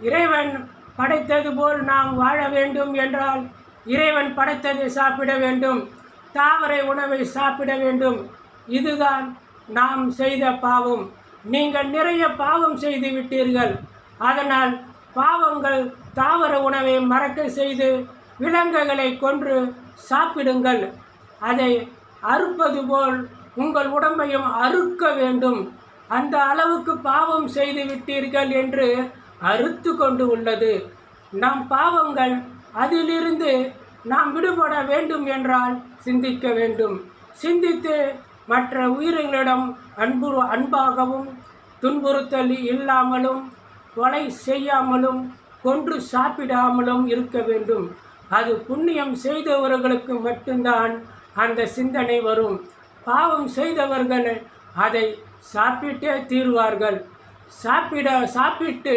இறைவன் படைத்தது போல் நாம் வாழ வேண்டும் என்றால் இறைவன் படைத்ததை சாப்பிட வேண்டும் தாவரை உணவை சாப்பிட வேண்டும். இதுதான் நாம் செய்த பாவம். நீங்கள் நிறைய பாவம் செய்து விட்டீர்கள். அதனால் பாவங்கள் தாவர உணவை மறக்க செய்து விலங்குகளை கொன்று சாப்பிடுங்கள். அதை அறுப்பது போல் உங்கள் உடம்பையும் அறுக்க வேண்டும். அந்த அளவுக்கு பாவம் செய்து விட்டீர்கள் என்று அறுத்து கொண்டு உள்ளது. நம் பாவங்கள் அதிலிருந்து நாம் விடுபட வேண்டும் என்றால் சிந்திக்க வேண்டும். சிந்தித்து மற்ற உயிரிகளிடம் அன்பு அன்பாகவும் துன்புறுத்தல் இல்லாமலும் கொலை செய்யாமலும் கொன்று சாப்பிடாமலும் இருக்க வேண்டும். அது புண்ணியம் செய்தவர்களுக்கு மட்டும்தான் அந்த சிந்தனை வரும். பாவம் செய்தவர்கள் அதை சாப்பிட்டே தீர்வார்கள். சாப்பிட சாப்பிட்டு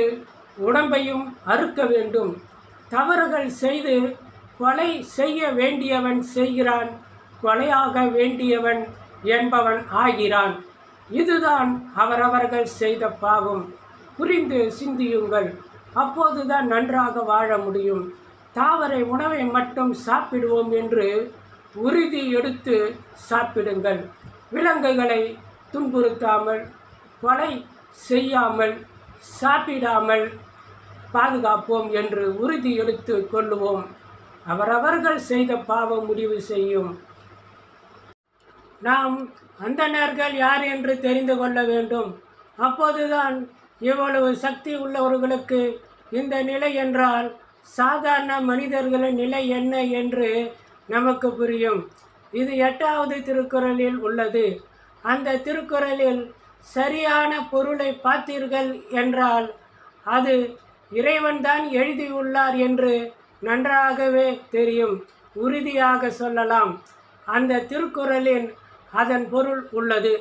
உடம்பையும் அறுக்க வேண்டும். தவறுகள் செய்து கொலை செய்ய வேண்டியவன் செய்கிறான் கொலையாக வேண்டியவன் என்பவன் ஆகிறான். இதுதான் அவரவர்கள் செய்த பாவம். புரிந்து சிந்தியுங்கள். அப்போதுதான் நன்றாக வாழ முடியும். தாவரை உணவை மட்டும் சாப்பிடுவோம் என்று உறுதி எடுத்து சாப்பிடுங்கள். விலங்குகளை துன்புறுத்தாமல் கொலை செய்யாமல் சாப்பிடாமல் பாதுகாப்போம் என்று உறுதி எடுத்து கொள்ளுவோம். அவரவர்கள் செய்த பாவம் முடிவு செய்யும். நாம் அந்தனர்கள் யார் என்று தெரிந்து கொள்ள வேண்டும். அப்போதுதான் இவ்வளவு சக்தி உள்ளவர்களுக்கு இந்த நிலை என்றால் சாதாரண மனிதர்களின் நிலை என்ன என்று நமக்கு புரியும். இது எட்டாவது திருக்குறளில் உள்ளது. அந்த திருக்குறளில் சரியான பொருளை பார்த்தீர்கள் என்றால் அது இறைவன்தான் எழுதியுள்ளார் என்று நன்றாகவே தெரியும். உறுதியாக சொல்லலாம். அந்த திருக்குறளின் அதன் பொருள் உள்ளது.